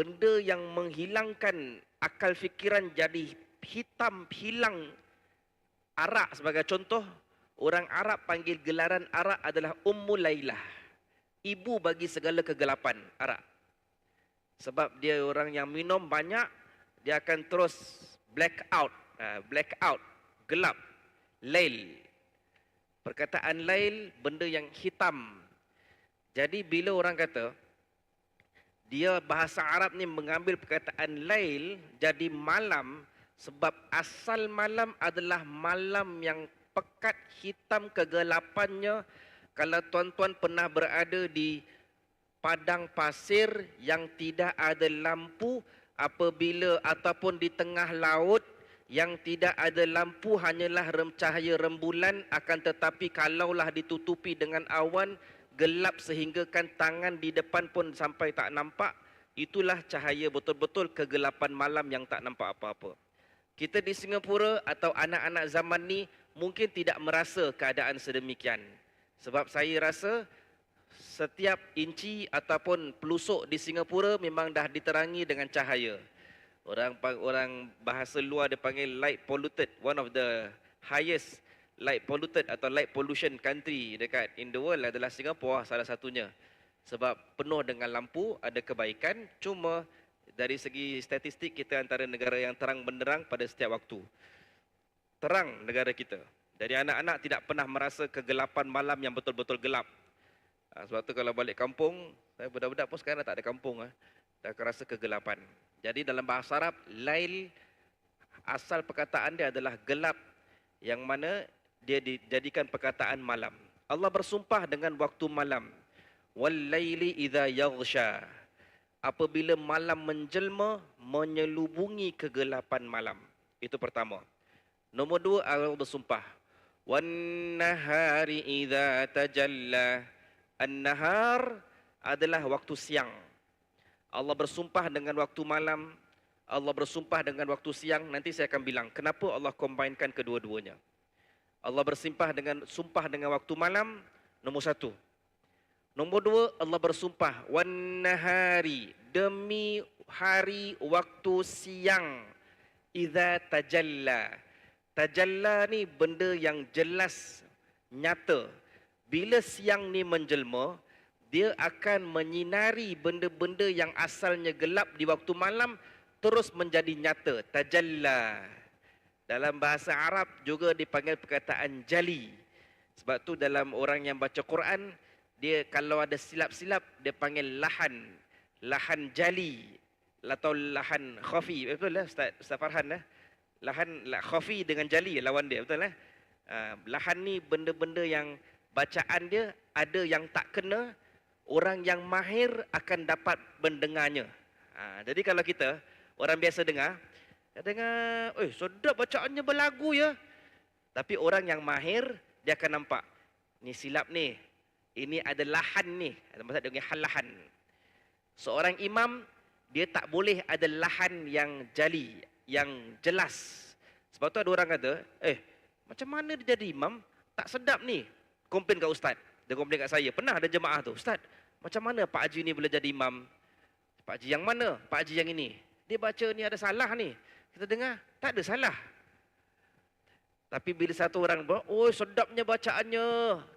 benda yang menghilangkan akal fikiran jadi hitam hilang. Arak sebagai contoh orang Arab panggil gelaran arak adalah Ummul Lailah. Ibu bagi segala kegelapan arak. Sebab dia orang yang minum banyak dia akan terus black out uh, black out gelap lail. Perkataan lail benda yang hitam. Jadi bila orang kata dia bahasa Arab ni mengambil perkataan lail jadi malam sebab asal malam adalah malam yang pekat hitam kegelapannya. Kalau tuan-tuan pernah berada di padang pasir yang tidak ada lampu apabila ataupun di tengah laut yang tidak ada lampu hanyalah cahaya rembulan akan tetapi kalaulah ditutupi dengan awan gelap sehingga kan tangan di depan pun sampai tak nampak, itulah cahaya betul-betul kegelapan malam yang tak nampak apa-apa. Kita di Singapura atau anak-anak zaman ni mungkin tidak merasa keadaan sedemikian. Sebab saya rasa setiap inci ataupun pelusuk di Singapura memang dah diterangi dengan cahaya. Orang orang bahasa luar dia panggil light polluted, one of the highest light polluted atau light pollution country dekat in the world adalah Singapura salah satunya. Sebab penuh dengan lampu, ada kebaikan, cuma dari segi statistik kita antara negara yang terang benderang pada setiap waktu. Terang negara kita. Dari anak-anak tidak pernah merasa kegelapan malam yang betul-betul gelap. Ha, sebab tu kalau balik kampung, saya budak-budak pun sekarang tak ada kampung. Ha. Dah rasa kegelapan. Jadi dalam bahasa Arab, lail asal perkataan dia adalah gelap yang mana dia dijadikan perkataan malam. Allah bersumpah dengan waktu malam. Wal-laili idza yaghsha. Apabila malam menjelma menyelubungi kegelapan malam. Itu pertama. Nombor dua Allah bersumpah. Wan nahari idza tajalla. An-nahar adalah waktu siang. Allah bersumpah dengan waktu malam. Allah bersumpah dengan waktu siang. Nanti saya akan bilang kenapa Allah combinekan kedua-duanya. Allah bersumpah dengan sumpah dengan waktu malam nombor satu. Nombor dua Allah bersumpah wan nahari demi hari waktu siang idza tajalla. Tajalla ni benda yang jelas nyata. Bila siang ni menjelma, dia akan menyinari benda-benda yang asalnya gelap di waktu malam terus menjadi nyata. Tajalla. Dalam bahasa Arab juga dipanggil perkataan jali. Sebab tu dalam orang yang baca Quran, dia kalau ada silap-silap, dia panggil lahan. Lahan jali. Atau lahan khafi. Betul lah Ustaz, Ustaz Farhan lah. Lahan lah, khafi dengan jali lawan dia. Betul lah. Uh, lahan ni benda-benda yang bacaan dia ada yang tak kena, orang yang mahir akan dapat mendengarnya. Uh, jadi kalau kita, orang biasa dengar, dia dengar, eh sedap bacaannya berlagu ya. Tapi orang yang mahir, dia akan nampak. Ni silap ni. Ini ada lahan ni. Ada maksud dia hal lahan. Seorang imam, dia tak boleh ada lahan yang jali, yang jelas. Sebab tu ada orang kata, eh macam mana dia jadi imam? Tak sedap ni. Komplain kat ustaz. Dia komplain kat saya. Pernah ada jemaah tu. Ustaz, macam mana Pak Haji ni boleh jadi imam? Pak Haji yang mana? Pak Haji yang ini. Dia baca ni ada salah ni. Kita dengar, tak ada salah. Tapi bila satu orang bawa, oh sedapnya bacaannya.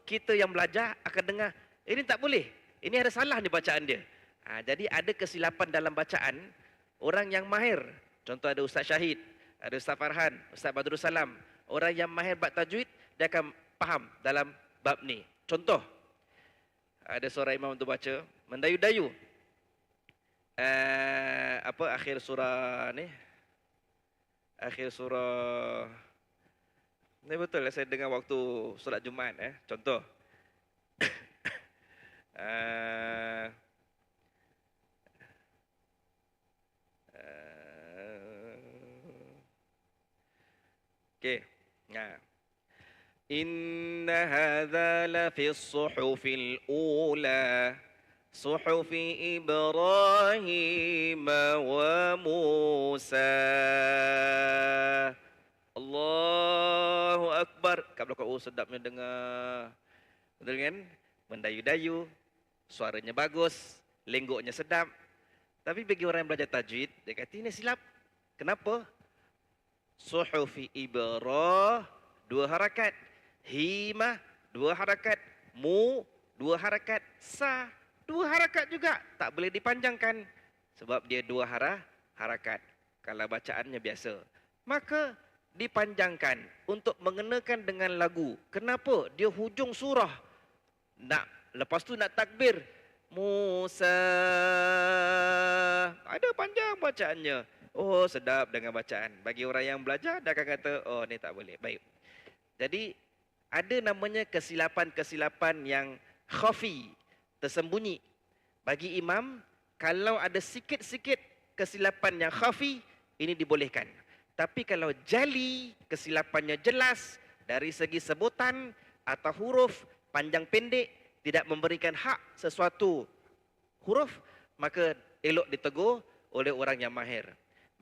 Kita yang belajar akan dengar, ini tak boleh. Ini ada salah ni bacaan dia. Ha, jadi ada kesilapan dalam bacaan orang yang mahir. Contoh ada Ustaz Syahid, ada Ustaz Farhan, Ustaz Badrul Salam. Orang yang mahir bab tajwid, dia akan faham dalam bab ni. Contoh, ada seorang imam untuk baca, mendayu-dayu. Uh, apa akhir surah ni? Akhir surah ini betul lah saya dengar waktu solat Jumaat eh contoh uh, Okey. Nah. Inna hadza la fi as-suhufil ula. صحف إبراهيم وموسى Allahu Akbar. Kat belakang, oh sedapnya dengar. Betul kan? Mendayu-dayu. Suaranya bagus. Lenggoknya sedap. Tapi bagi orang yang belajar tajwid, dia kata ini silap. Kenapa? Suhufi ibrah, dua harakat. Himah, dua harakat. Mu, dua harakat. Sa, dua harakat juga. Tak boleh dipanjangkan. Sebab dia dua hara, harakat. Kalau bacaannya biasa. Maka dipanjangkan untuk mengenakan dengan lagu. Kenapa? Dia hujung surah. Nak lepas tu nak takbir. Musa. Ada panjang bacaannya. Oh, sedap dengan bacaan. Bagi orang yang belajar, dia akan kata, oh, ni tak boleh. Baik. Jadi, ada namanya kesilapan-kesilapan yang khafi, tersembunyi. Bagi imam, kalau ada sikit-sikit kesilapan yang khafi, ini dibolehkan. Tapi kalau jali, kesilapannya jelas, dari segi sebutan atau huruf, panjang pendek, tidak memberikan hak sesuatu huruf, maka elok ditegur oleh orang yang mahir.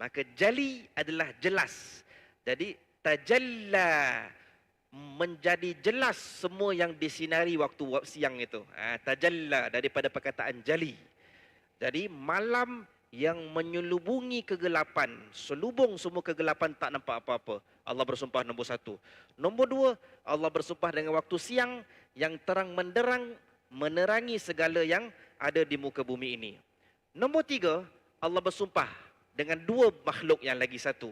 Maka jali adalah jelas. Jadi tajalla menjadi jelas semua yang disinari waktu siang itu. Ha, tajalla daripada perkataan jali. Jadi malam yang menyelubungi kegelapan, selubung semua kegelapan tak nampak apa-apa. Allah bersumpah nombor satu. Nombor dua, Allah bersumpah dengan waktu siang yang terang menderang menerangi segala yang ada di muka bumi ini. Nombor tiga, Allah bersumpah dengan dua makhluk yang lagi satu.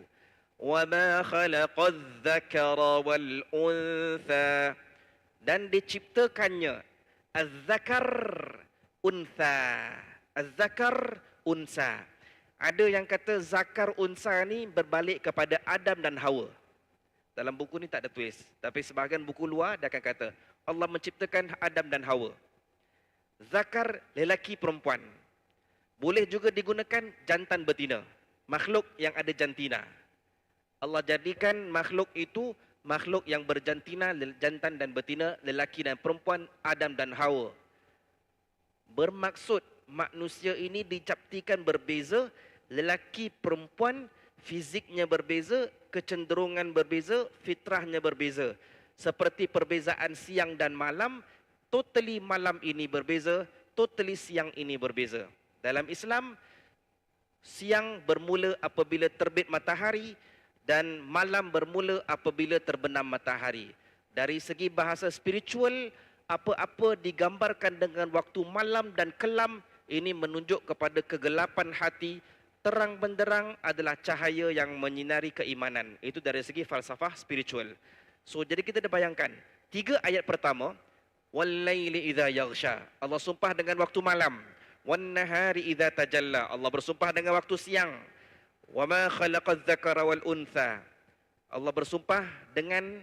وَمَا خَلَقَ الذَّكَرَ وَالْأُنْثَى Dan diciptakannya الذَّكَرْ أُنْثَى الذَّكَرْ أُنْثَى Ada yang kata zakar unsa ni berbalik kepada Adam dan Hawa. Dalam buku ni tak ada tulis. Tapi sebahagian buku luar dia akan kata Allah menciptakan Adam dan Hawa. Zakar lelaki perempuan. Boleh juga digunakan jantan betina. Makhluk yang ada jantina. Allah jadikan makhluk itu makhluk yang berjantina, jantan dan betina, lelaki dan perempuan, Adam dan Hawa. Bermaksud manusia ini dicaptikan berbeza, lelaki perempuan fiziknya berbeza, kecenderungan berbeza, fitrahnya berbeza. Seperti perbezaan siang dan malam, totally malam ini berbeza, totally siang ini berbeza. Dalam Islam, siang bermula apabila terbit matahari dan malam bermula apabila terbenam matahari. Dari segi bahasa spiritual, apa-apa digambarkan dengan waktu malam dan kelam ini menunjuk kepada kegelapan hati, terang benderang adalah cahaya yang menyinari keimanan. Itu dari segi falsafah spiritual. So jadi kita dah bayangkan, tiga ayat pertama, Wal-laili idha yaghsha. Allah sumpah dengan waktu malam. Wan-nahari idha tajalla. Allah bersumpah dengan waktu siang. Wa ma khalaqadz dzakara wal untha. Allah bersumpah dengan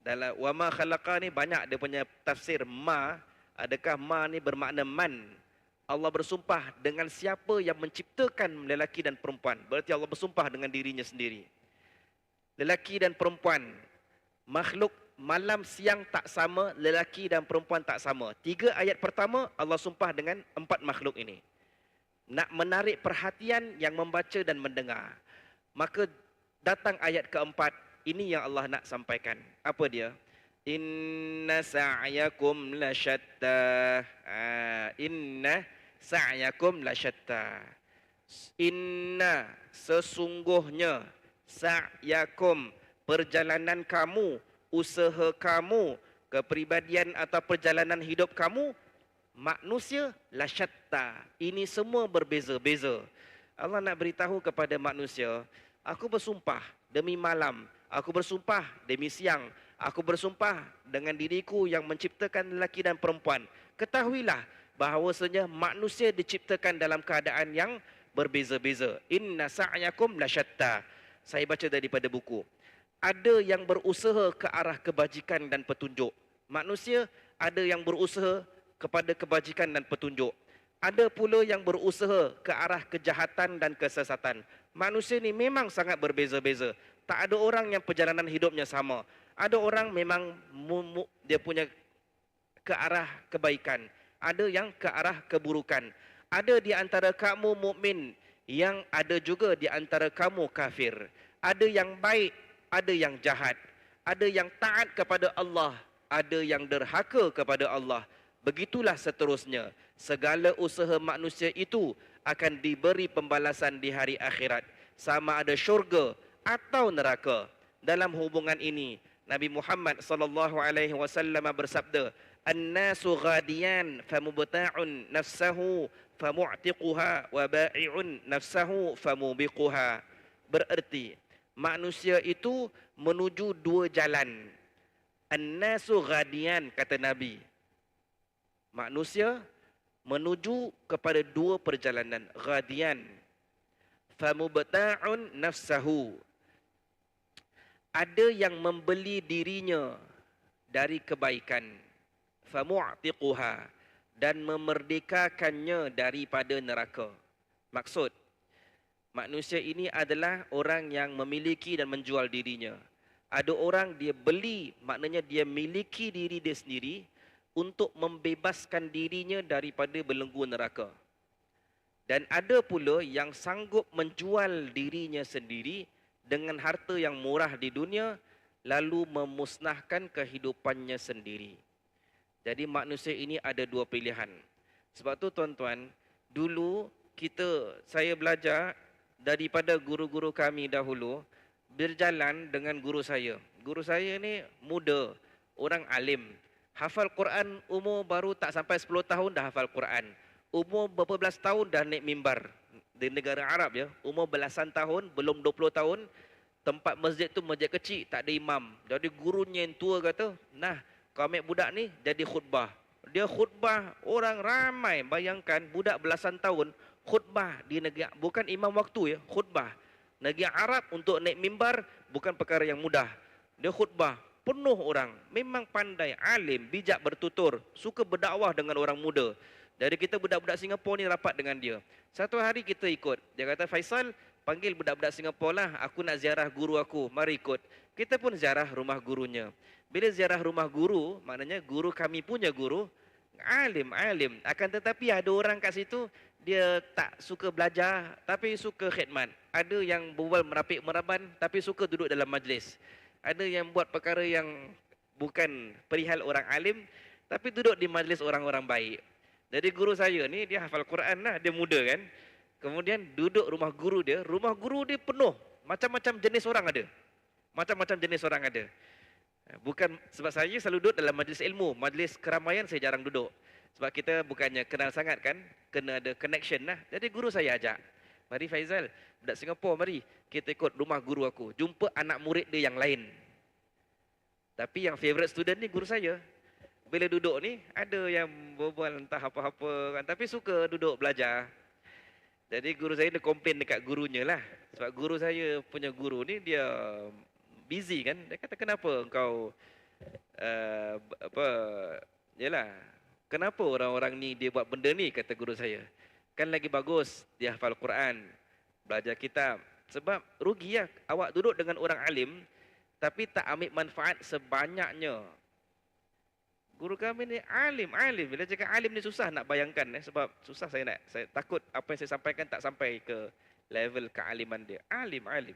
dalam wa ma khalaqa ni banyak dia punya tafsir ma. Adakah ma ni bermakna man? Allah bersumpah dengan siapa yang menciptakan lelaki dan perempuan. Berarti Allah bersumpah dengan dirinya sendiri. Lelaki dan perempuan. Makhluk malam siang tak sama, lelaki dan perempuan tak sama. Tiga ayat pertama Allah sumpah dengan empat makhluk ini. Nak menarik perhatian yang membaca dan mendengar. Maka datang ayat keempat, ini yang Allah nak sampaikan. Apa dia? Inna sa'yakum lasyatta. Ah, inna sa'yakum lasyatta. Inna sesungguhnya sa'yakum perjalanan kamu usaha kamu, kepribadian atau perjalanan hidup kamu, manusia lasyatta. Ini semua berbeza-beza. Allah nak beritahu kepada manusia, aku bersumpah demi malam, aku bersumpah demi siang, aku bersumpah dengan diriku yang menciptakan lelaki dan perempuan. Ketahuilah bahawasanya manusia diciptakan dalam keadaan yang berbeza-beza. Inna sa'yakum lasyatta. Saya baca daripada buku ada yang berusaha ke arah kebajikan dan petunjuk. Manusia ada yang berusaha kepada kebajikan dan petunjuk. Ada pula yang berusaha ke arah kejahatan dan kesesatan. Manusia ni memang sangat berbeza-beza. Tak ada orang yang perjalanan hidupnya sama. Ada orang memang dia punya ke arah kebaikan. Ada yang ke arah keburukan. Ada di antara kamu mukmin yang ada juga di antara kamu kafir. Ada yang baik, ada yang jahat, ada yang taat kepada Allah, ada yang derhaka kepada Allah. Begitulah seterusnya. Segala usaha manusia itu akan diberi pembalasan di hari akhirat. Sama ada syurga atau neraka. Dalam hubungan ini, Nabi Muhammad sallallahu alaihi wasallam bersabda, "An-nasu ghadiyan famubta'un nafsahu famu'tiquha wa ba'i'un nafsahu famubiquha." Bererti, manusia itu menuju dua jalan. An-nasu ghadiyan kata Nabi. Manusia menuju kepada dua perjalanan ghadiyan. Famubta'un nafsahu. Ada yang membeli dirinya dari kebaikan. Famu'tiquha. Dan memerdekakannya daripada neraka. Maksud manusia ini adalah orang yang memiliki dan menjual dirinya. Ada orang dia beli maknanya dia miliki diri dia sendiri untuk membebaskan dirinya daripada belenggu neraka dan ada pula yang sanggup menjual dirinya sendiri dengan harta yang murah di dunia lalu memusnahkan kehidupannya sendiri. Jadi manusia ini ada dua pilihan. Sebab tu tuan-tuan, dulu kita saya belajar daripada guru-guru kami dahulu berjalan dengan guru saya. Guru saya ni muda, orang alim. Hafal Quran umur baru tak sampai 10 tahun dah hafal Quran. Umur beberapa belas tahun dah naik mimbar di negara Arab ya, umur belasan tahun, belum 20 tahun, tempat masjid tu masjid kecil, tak ada imam. Jadi gurunya yang tua kata, nah kau ambil budak ni jadi khutbah. Dia khutbah orang ramai, bayangkan budak belasan tahun, khutbah di negeri, bukan imam waktu ya, khutbah. Negeri Arab untuk naik mimbar bukan perkara yang mudah. Dia khutbah, penuh orang, memang pandai, alim, bijak bertutur, suka berdakwah dengan orang muda. Dari kita budak-budak Singapura ni rapat dengan dia. Satu hari kita ikut. Dia kata, Faisal, panggil budak-budak Singapura lah. Aku nak ziarah guru aku. Mari ikut. Kita pun ziarah rumah gurunya. Bila ziarah rumah guru, maknanya guru kami punya guru, alim, alim. Akan tetapi ada orang kat situ, dia tak suka belajar, tapi suka khidmat. Ada yang berbual merapik meraban, tapi suka duduk dalam majlis. Ada yang buat perkara yang bukan perihal orang alim, tapi duduk di majlis orang-orang baik. Jadi guru saya ni dia hafal Quran lah, dia muda kan. Kemudian duduk rumah guru dia, rumah guru dia penuh. Macam-macam jenis orang ada. Macam-macam jenis orang ada. Bukan sebab saya selalu duduk dalam majlis ilmu, majlis keramaian saya jarang duduk. Sebab kita bukannya kenal sangat kan, kena ada connection lah. Jadi guru saya ajak, mari Faizal, budak Singapura mari kita ikut rumah guru aku. Jumpa anak murid dia yang lain. Tapi yang favorite student ni guru saya bila duduk ni ada yang berbual entah apa-apa kan tapi suka duduk belajar. Jadi guru saya dia komplain dekat gurunya lah. Sebab guru saya punya guru ni dia busy kan. Dia kata kenapa kau uh, apa yalah kenapa orang-orang ni dia buat benda ni kata guru saya. Kan lagi bagus dia hafal Quran, belajar kitab. Sebab rugi lah awak duduk dengan orang alim tapi tak ambil manfaat sebanyaknya Guru kami ni alim, alim. Bila cakap alim ni susah nak bayangkan eh, sebab susah saya nak saya takut apa yang saya sampaikan tak sampai ke level kealiman dia. Alim, alim.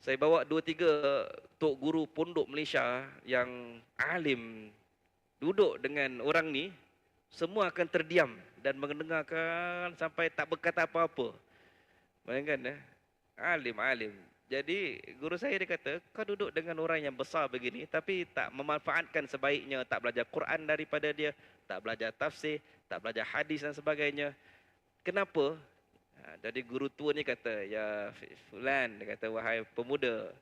Saya bawa dua tiga tok guru pondok Malaysia yang alim duduk dengan orang ni semua akan terdiam dan mendengarkan sampai tak berkata apa-apa. Bayangkan eh. Alim, alim. Jadi guru saya dia kata, kau duduk dengan orang yang besar begini tapi tak memanfaatkan sebaiknya, tak belajar Quran daripada dia, tak belajar tafsir, tak belajar hadis dan sebagainya. Kenapa? Ha, jadi guru tua ni kata, ya Fulan, dia kata, wahai pemuda,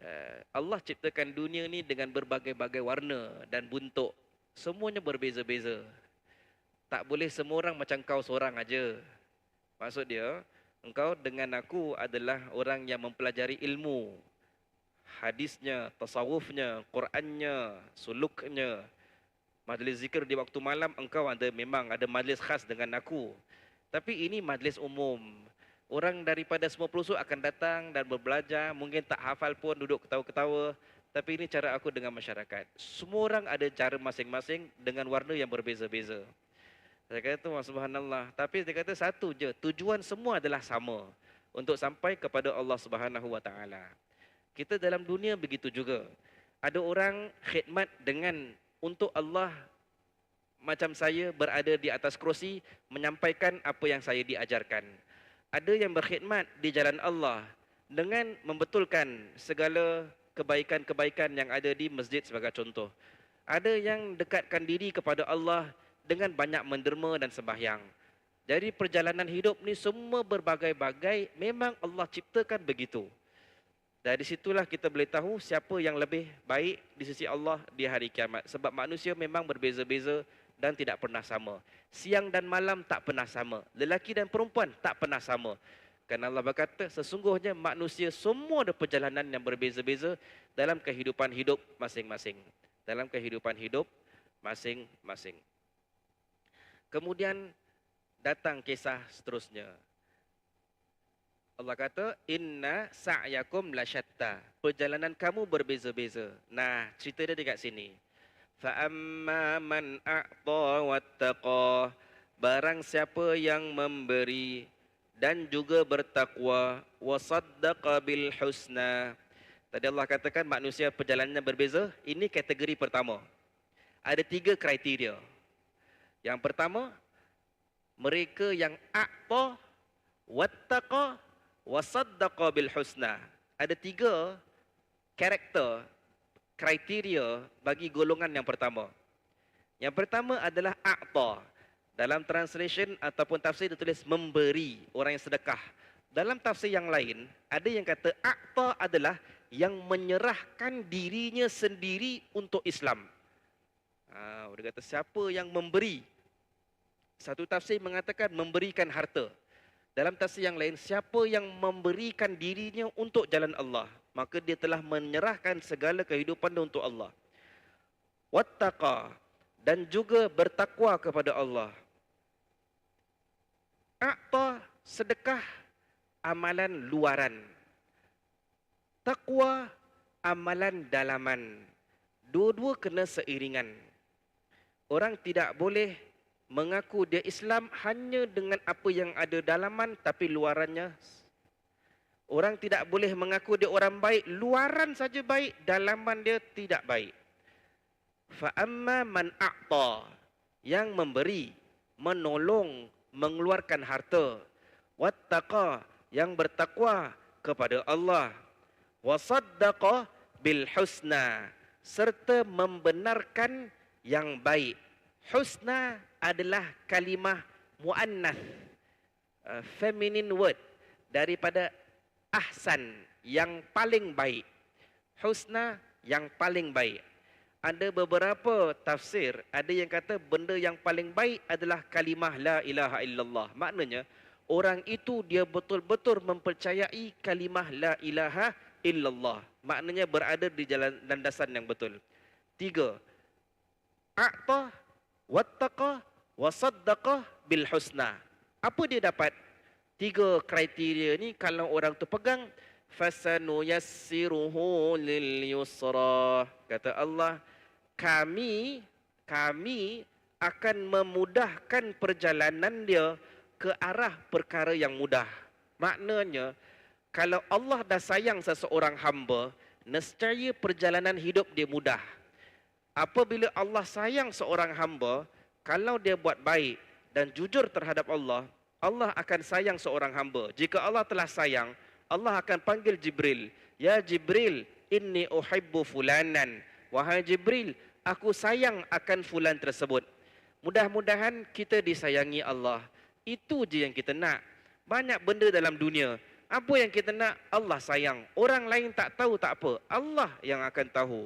uh, Allah ciptakan dunia ni dengan berbagai-bagai warna dan bentuk. Semuanya berbeza-beza. Tak boleh semua orang macam kau seorang aja. Maksud dia, engkau dengan aku adalah orang yang mempelajari ilmu hadisnya, tasawufnya, Qurannya, suluknya. Majlis zikir di waktu malam engkau ada memang ada majlis khas dengan aku. Tapi ini majlis umum. Orang daripada semua pelosok akan datang dan berbelajar, mungkin tak hafal pun duduk ketawa-ketawa. Tapi ini cara aku dengan masyarakat. Semua orang ada cara masing-masing dengan warna yang berbeza-beza. Saya kata tu subhanallah. Tapi dia kata satu je, tujuan semua adalah sama untuk sampai kepada Allah Subhanahu wa taala. Kita dalam dunia begitu juga. Ada orang khidmat dengan untuk Allah macam saya berada di atas kerusi menyampaikan apa yang saya diajarkan. Ada yang berkhidmat di jalan Allah dengan membetulkan segala kebaikan-kebaikan yang ada di masjid sebagai contoh. Ada yang dekatkan diri kepada Allah dengan banyak menderma dan sembahyang. Dari perjalanan hidup ni semua berbagai-bagai memang Allah ciptakan begitu. Dari situlah kita boleh tahu siapa yang lebih baik di sisi Allah di hari kiamat. Sebab manusia memang berbeza-beza dan tidak pernah sama. Siang dan malam tak pernah sama. Lelaki dan perempuan tak pernah sama. Kerana Allah berkata sesungguhnya manusia semua ada perjalanan yang berbeza-beza dalam kehidupan hidup masing-masing. Dalam kehidupan hidup masing-masing. Kemudian datang kisah seterusnya. Allah kata inna sa'yakum lasyatta. Perjalanan kamu berbeza-beza. Nah, cerita dia dekat sini. Fa amma man a'ta wattaqa. Barang siapa yang memberi dan juga bertakwa wa saddaqa bil husna. Tadi Allah katakan manusia perjalanannya berbeza. Ini kategori pertama. Ada tiga kriteria. Yang pertama, mereka yang a'ta wattaqa wasaddaqa bil husna. Ada tiga karakter, kriteria bagi golongan yang pertama. Yang pertama adalah a'ta. Dalam translation ataupun tafsir ditulis memberi orang yang sedekah. Dalam tafsir yang lain, ada yang kata a'ta adalah yang menyerahkan dirinya sendiri untuk Islam. Ha, dia kata siapa yang memberi? Satu tafsir mengatakan memberikan harta. Dalam tafsir yang lain, siapa yang memberikan dirinya untuk jalan Allah, maka dia telah menyerahkan segala kehidupan dia untuk Allah. Wattaqa dan juga bertakwa kepada Allah. A'ta sedekah amalan luaran. Takwa amalan dalaman. Dua-dua kena seiringan. Orang tidak boleh mengaku dia Islam hanya dengan apa yang ada dalaman tapi luarannya orang tidak boleh mengaku dia orang baik luaran saja baik dalaman dia tidak baik fa amma man a'ta yang memberi menolong mengeluarkan harta. Wattaqa yang bertakwa kepada Allah. Wasaddaqa bil husna serta membenarkan yang baik. Husna adalah kalimah muannas uh, feminine word daripada ahsan yang paling baik. Husna yang paling baik ada beberapa tafsir ada yang kata benda yang paling baik adalah kalimah la ilaha illallah maknanya orang itu dia betul-betul mempercayai kalimah la ilaha illallah maknanya berada di jalan landasan yang betul tiga a'ta wattaqa wasaddaqah bil husna. Apa dia dapat? Tiga kriteria ni kalau orang tu pegang fasanu yassiruhu lil yusra. Kata Allah, kami kami akan memudahkan perjalanan dia ke arah perkara yang mudah. Maknanya kalau Allah dah sayang seseorang hamba, nescaya perjalanan hidup dia mudah. Apabila Allah sayang seorang hamba, kalau dia buat baik dan jujur terhadap Allah, Allah akan sayang seorang hamba. Jika Allah telah sayang, Allah akan panggil Jibril, "Ya Jibril, inni uhibbu fulanan." Wahai Jibril, aku sayang akan fulan tersebut. Mudah-mudahan kita disayangi Allah. Itu je yang kita nak. Banyak benda dalam dunia. Apa yang kita nak? Allah sayang. Orang lain tak tahu tak apa. Allah yang akan tahu.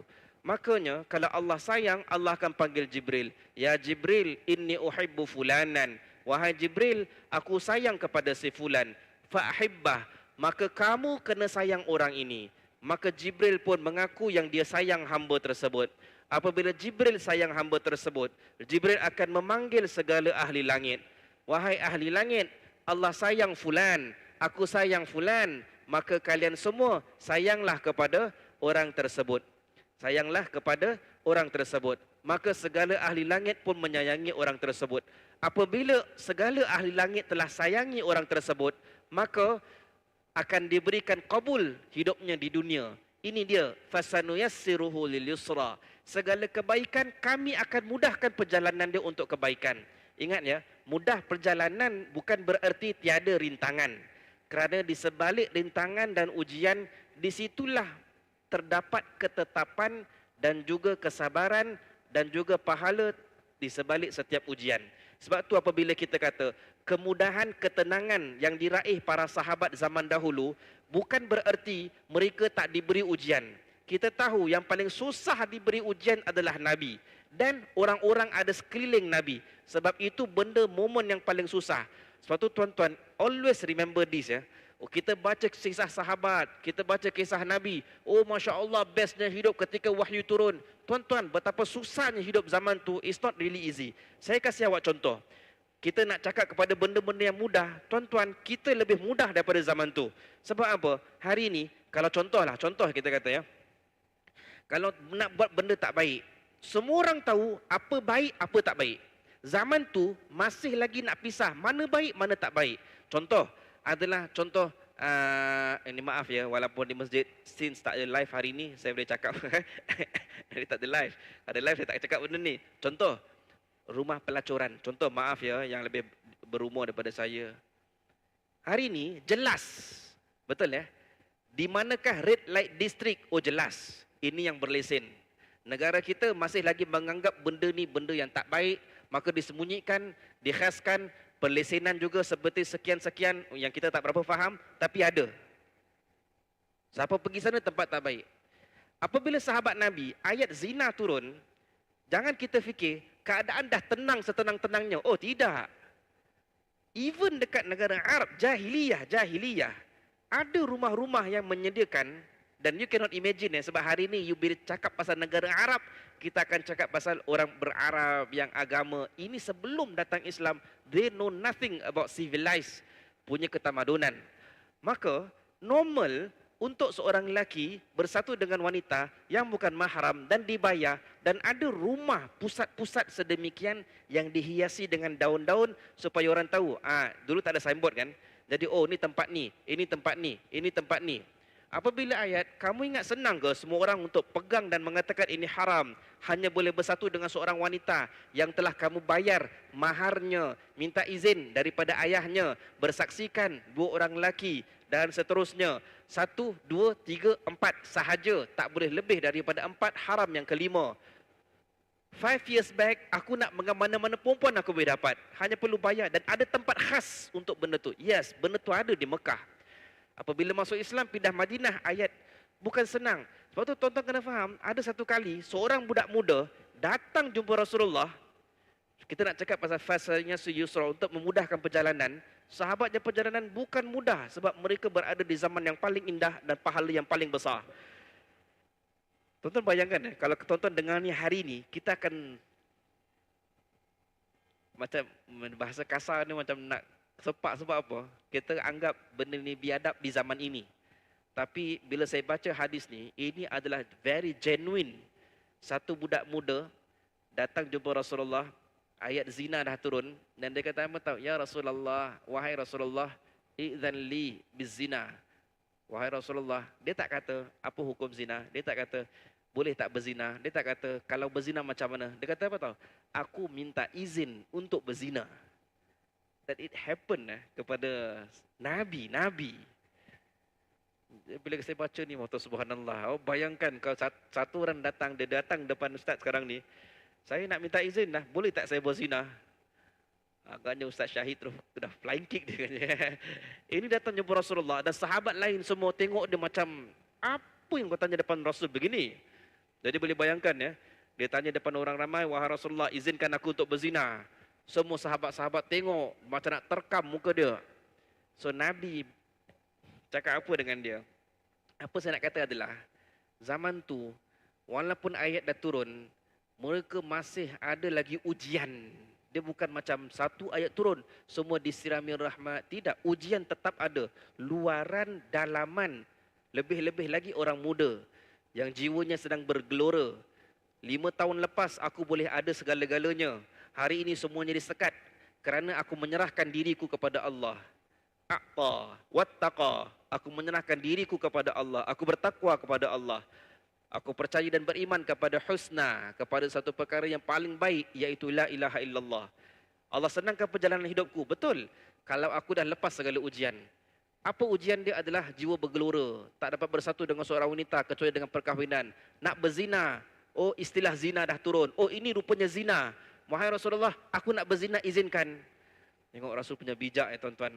Makanya kalau Allah sayang, Allah akan panggil Jibril. Ya Jibril, inni uhibbu fulanan. Wahai Jibril, aku sayang kepada si fulan. Fa'ahibbah. Maka kamu kena sayang orang ini. Maka Jibril pun mengaku yang dia sayang hamba tersebut. Apabila Jibril sayang hamba tersebut, Jibril akan memanggil segala ahli langit. Wahai ahli langit, Allah sayang fulan. Aku sayang fulan. Maka kalian semua sayanglah kepada orang tersebut sayanglah kepada orang tersebut. Maka segala ahli langit pun menyayangi orang tersebut. Apabila segala ahli langit telah sayangi orang tersebut, maka akan diberikan kabul hidupnya di dunia. Ini dia fasanu yassiruhu lil yusra. segala kebaikan kami akan mudahkan perjalanan dia untuk kebaikan. Ingat ya, mudah perjalanan bukan bererti tiada rintangan. Kerana di sebalik rintangan dan ujian, disitulah terdapat ketetapan dan juga kesabaran dan juga pahala di sebalik setiap ujian. Sebab tu apabila kita kata kemudahan ketenangan yang diraih para sahabat zaman dahulu bukan bererti mereka tak diberi ujian. Kita tahu yang paling susah diberi ujian adalah Nabi dan orang-orang ada sekeliling Nabi. Sebab itu benda momen yang paling susah. Sebab tu tuan-tuan, always remember this ya. Oh, kita baca kisah sahabat, kita baca kisah Nabi. Oh, Masya Allah, bestnya hidup ketika wahyu turun. Tuan-tuan, betapa susahnya hidup zaman tu, it's not really easy. Saya kasih awak contoh. Kita nak cakap kepada benda-benda yang mudah. Tuan-tuan, kita lebih mudah daripada zaman tu. Sebab apa? Hari ini, kalau contoh lah, contoh kita kata ya. Kalau nak buat benda tak baik, semua orang tahu apa baik, apa tak baik. Zaman tu masih lagi nak pisah mana baik, mana tak baik. Contoh adalah contoh uh, ini maaf ya walaupun di masjid since tak ada live hari ini saya boleh cakap hari tak ada live. Ada live saya tak cakap benda ni. Contoh rumah pelacuran. Contoh maaf ya yang lebih berumur daripada saya. Hari ini jelas. Betul ya? Di manakah red light district? Oh jelas. Ini yang berlesen negara kita masih lagi menganggap benda ni benda yang tak baik, maka disembunyikan, dikhaskan, perlesenan juga seperti sekian-sekian yang kita tak berapa faham, tapi ada. Siapa pergi sana tempat tak baik. Apabila sahabat Nabi, ayat zina turun, jangan kita fikir keadaan dah tenang setenang-tenangnya. Oh tidak. Even dekat negara Arab, jahiliyah, jahiliyah, ada rumah-rumah yang menyediakan dan you cannot imagine eh, sebab hari ini you bila cakap pasal negara Arab, kita akan cakap pasal orang berarab yang agama. Ini sebelum datang Islam, they know nothing about civilized punya ketamadunan. Maka normal untuk seorang lelaki bersatu dengan wanita yang bukan mahram dan dibayar dan ada rumah pusat-pusat sedemikian yang dihiasi dengan daun-daun supaya orang tahu ah dulu tak ada signboard kan jadi oh ini tempat ni ini tempat ni ini tempat ni Apabila ayat, kamu ingat senang ke semua orang untuk pegang dan mengatakan ini haram, hanya boleh bersatu dengan seorang wanita yang telah kamu bayar maharnya, minta izin daripada ayahnya, bersaksikan dua orang lelaki dan seterusnya. Satu, dua, tiga, empat sahaja, tak boleh lebih daripada empat haram yang kelima. Five years back, aku nak mana-mana perempuan aku boleh dapat. Hanya perlu bayar dan ada tempat khas untuk benda tu. Yes, benda tu ada di Mekah. Apabila masuk Islam pindah Madinah ayat bukan senang. Sebab tu tuan-tuan kena faham, ada satu kali seorang budak muda datang jumpa Rasulullah. Kita nak cakap pasal fasanya Yusra untuk memudahkan perjalanan. Sahabatnya perjalanan bukan mudah sebab mereka berada di zaman yang paling indah dan pahala yang paling besar. Tuan-tuan bayangkan eh, kalau tuan-tuan dengar ni hari ini, kita akan macam bahasa kasar ni macam nak sepak sebab apa? Kita anggap benda ni biadab di zaman ini. Tapi bila saya baca hadis ni, ini adalah very genuine. Satu budak muda datang jumpa Rasulullah, ayat zina dah turun dan dia kata apa tahu? Ya Rasulullah, wahai Rasulullah, idzan li bizina. Wahai Rasulullah, dia tak kata apa hukum zina. Dia tak kata boleh tak berzina. Dia tak kata kalau berzina macam mana. Dia kata apa tahu? Aku minta izin untuk berzina that it happen eh, kepada Nabi, Nabi. Bila saya baca ni, Mata Subhanallah, oh, bayangkan kalau satu orang datang, dia datang depan Ustaz sekarang ni, saya nak minta izin lah, boleh tak saya berzina? Agaknya Ustaz Syahid terus dah flying kick dia. Ini datang jumpa Rasulullah dan sahabat lain semua tengok dia macam apa yang kau tanya depan Rasul begini? Jadi boleh bayangkan ya, dia tanya depan orang ramai, wahai Rasulullah izinkan aku untuk berzina. Semua sahabat-sahabat tengok macam nak terkam muka dia. So Nabi cakap apa dengan dia? Apa saya nak kata adalah zaman tu walaupun ayat dah turun, mereka masih ada lagi ujian. Dia bukan macam satu ayat turun, semua disirami rahmat. Tidak, ujian tetap ada. Luaran, dalaman. Lebih-lebih lagi orang muda yang jiwanya sedang bergelora. Lima tahun lepas aku boleh ada segala-galanya hari ini semuanya disekat kerana aku menyerahkan diriku kepada Allah. Aqta wattaqa. Aku menyerahkan diriku kepada Allah. Aku bertakwa kepada Allah. Aku percaya dan beriman kepada husna, kepada satu perkara yang paling baik iaitu la ilaha illallah. Allah senangkan perjalanan hidupku. Betul. Kalau aku dah lepas segala ujian. Apa ujian dia adalah jiwa bergelora. Tak dapat bersatu dengan seorang wanita kecuali dengan perkahwinan. Nak berzina. Oh istilah zina dah turun. Oh ini rupanya zina. Wahai Rasulullah, aku nak berzina izinkan. Tengok Rasul punya bijak ya tuan-tuan.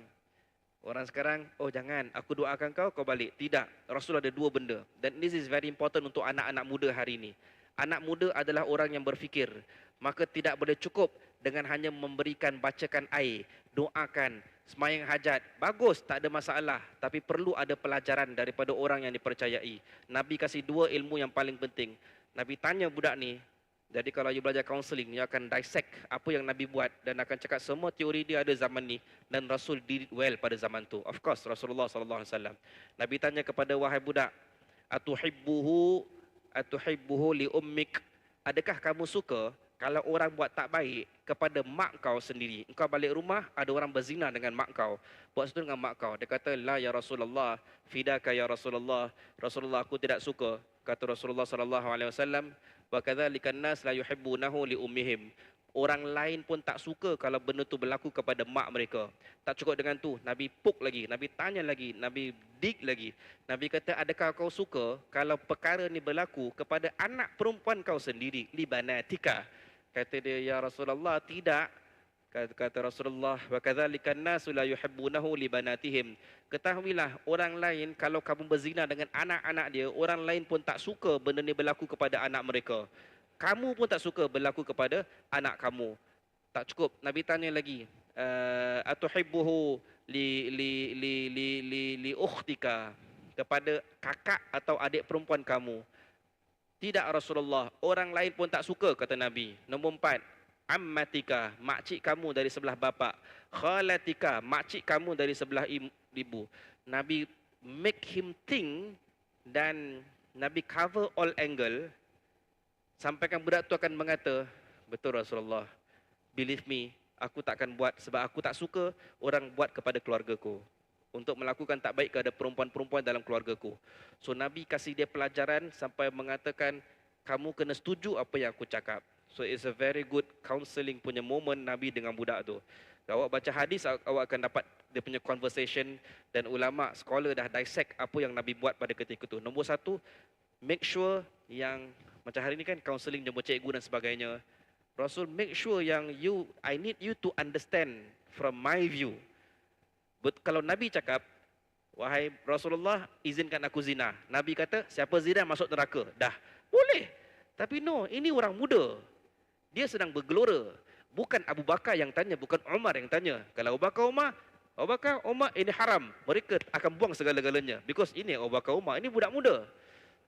Orang sekarang, oh jangan, aku doakan kau, kau balik. Tidak, Rasul ada dua benda. Dan this is very important untuk anak-anak muda hari ini. Anak muda adalah orang yang berfikir. Maka tidak boleh cukup dengan hanya memberikan bacakan air. Doakan, semayang hajat. Bagus, tak ada masalah. Tapi perlu ada pelajaran daripada orang yang dipercayai. Nabi kasih dua ilmu yang paling penting. Nabi tanya budak ni, jadi kalau you belajar counselling, you akan dissect apa yang Nabi buat dan akan cakap semua teori dia ada zaman ni dan Rasul did it well pada zaman tu. Of course Rasulullah sallallahu alaihi wasallam. Nabi tanya kepada wahai budak, atuhibbuhu atuhibbuhu li ummik? Adakah kamu suka kalau orang buat tak baik kepada mak kau sendiri? Engkau balik rumah ada orang berzina dengan mak kau. Buat sesuatu dengan mak kau. Dia kata, "La ya Rasulullah, fidaka ya Rasulullah." Rasulullah aku tidak suka. Kata Rasulullah sallallahu alaihi wasallam, wa kadzalika nas la yuhibbunahu li ummihim. Orang lain pun tak suka kalau benda tu berlaku kepada mak mereka. Tak cukup dengan tu nabi puk lagi nabi tanya lagi nabi dig lagi. Nabi kata adakah kau suka kalau perkara ni berlaku kepada anak perempuan kau sendiri? Li banatika. Kata dia ya rasulullah tidak kata, Rasulullah wa kadzalika an-nasu la yuhibbunahu li banatihim. Ketahuilah orang lain kalau kamu berzina dengan anak-anak dia orang lain pun tak suka benda ni berlaku kepada anak mereka. Kamu pun tak suka berlaku kepada anak kamu. Tak cukup. Nabi tanya lagi uh, atuhibbuhu li li li li li li ukhtika? Kepada kakak atau adik perempuan kamu. Tidak Rasulullah. Orang lain pun tak suka kata nabi. Nombor empat ammatika, makcik kamu dari sebelah bapa, khalatika, makcik kamu dari sebelah ibu. Nabi make him think dan Nabi cover all angle sampaikan budak tu akan mengata, betul Rasulullah, believe me, aku tak akan buat sebab aku tak suka orang buat kepada keluargaku untuk melakukan tak baik kepada perempuan-perempuan dalam keluargaku. So Nabi kasih dia pelajaran sampai mengatakan kamu kena setuju apa yang aku cakap. So it's a very good counselling punya moment Nabi dengan budak tu. Awak baca hadis, awak akan dapat dia punya conversation dan ulama sekolah dah dissect apa yang Nabi buat pada ketika itu. Nombor satu, make sure yang macam hari ini kan counselling jumpa cikgu dan sebagainya. Rasul make sure yang you, I need you to understand from my view. But kalau Nabi cakap, wahai Rasulullah izinkan aku zina. Nabi kata, siapa zina masuk neraka. Dah, boleh. Tapi no, ini orang muda. Dia sedang bergelora. Bukan Abu Bakar yang tanya, bukan Umar yang tanya. Kalau Abu Bakar Umar, Abu Bakar Umar ini haram. Mereka akan buang segala-galanya. Because ini Abu Bakar Umar, ini budak muda.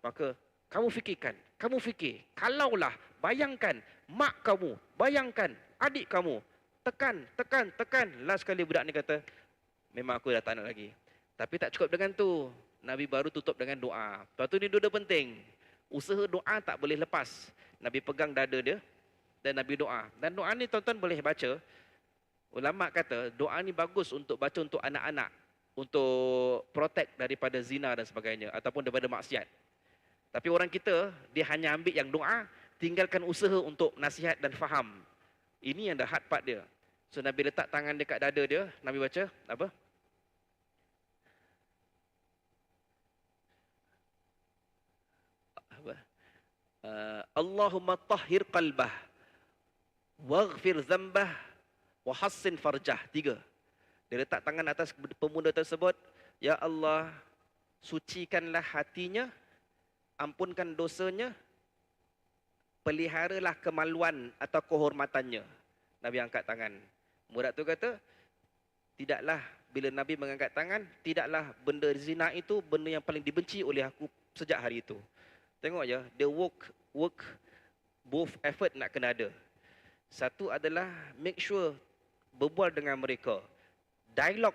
Maka kamu fikirkan, kamu fikir. Kalaulah, bayangkan mak kamu, bayangkan adik kamu. Tekan, tekan, tekan. Last kali budak ni kata, memang aku dah tak nak lagi. Tapi tak cukup dengan tu. Nabi baru tutup dengan doa. Lepas tu ni dua penting. Usaha doa tak boleh lepas. Nabi pegang dada dia, dan Nabi doa. Dan doa ni tuan-tuan boleh baca. Ulama kata doa ni bagus untuk baca untuk anak-anak untuk protect daripada zina dan sebagainya ataupun daripada maksiat. Tapi orang kita dia hanya ambil yang doa, tinggalkan usaha untuk nasihat dan faham. Ini yang dah hard part dia. So Nabi letak tangan dekat dada dia, Nabi baca apa? Uh, Allahumma tahhir qalbah waghfir zambah wa hassin farjah. Tiga. Dia letak tangan atas pemuda tersebut. Ya Allah sucikanlah hatinya ampunkan dosanya peliharalah kemaluan atau kehormatannya. Nabi angkat tangan. Murid tu kata tidaklah bila Nabi mengangkat tangan tidaklah benda zina itu benda yang paling dibenci oleh aku sejak hari itu. Tengok ya the work work both effort nak kena ada satu adalah make sure berbual dengan mereka. Dialog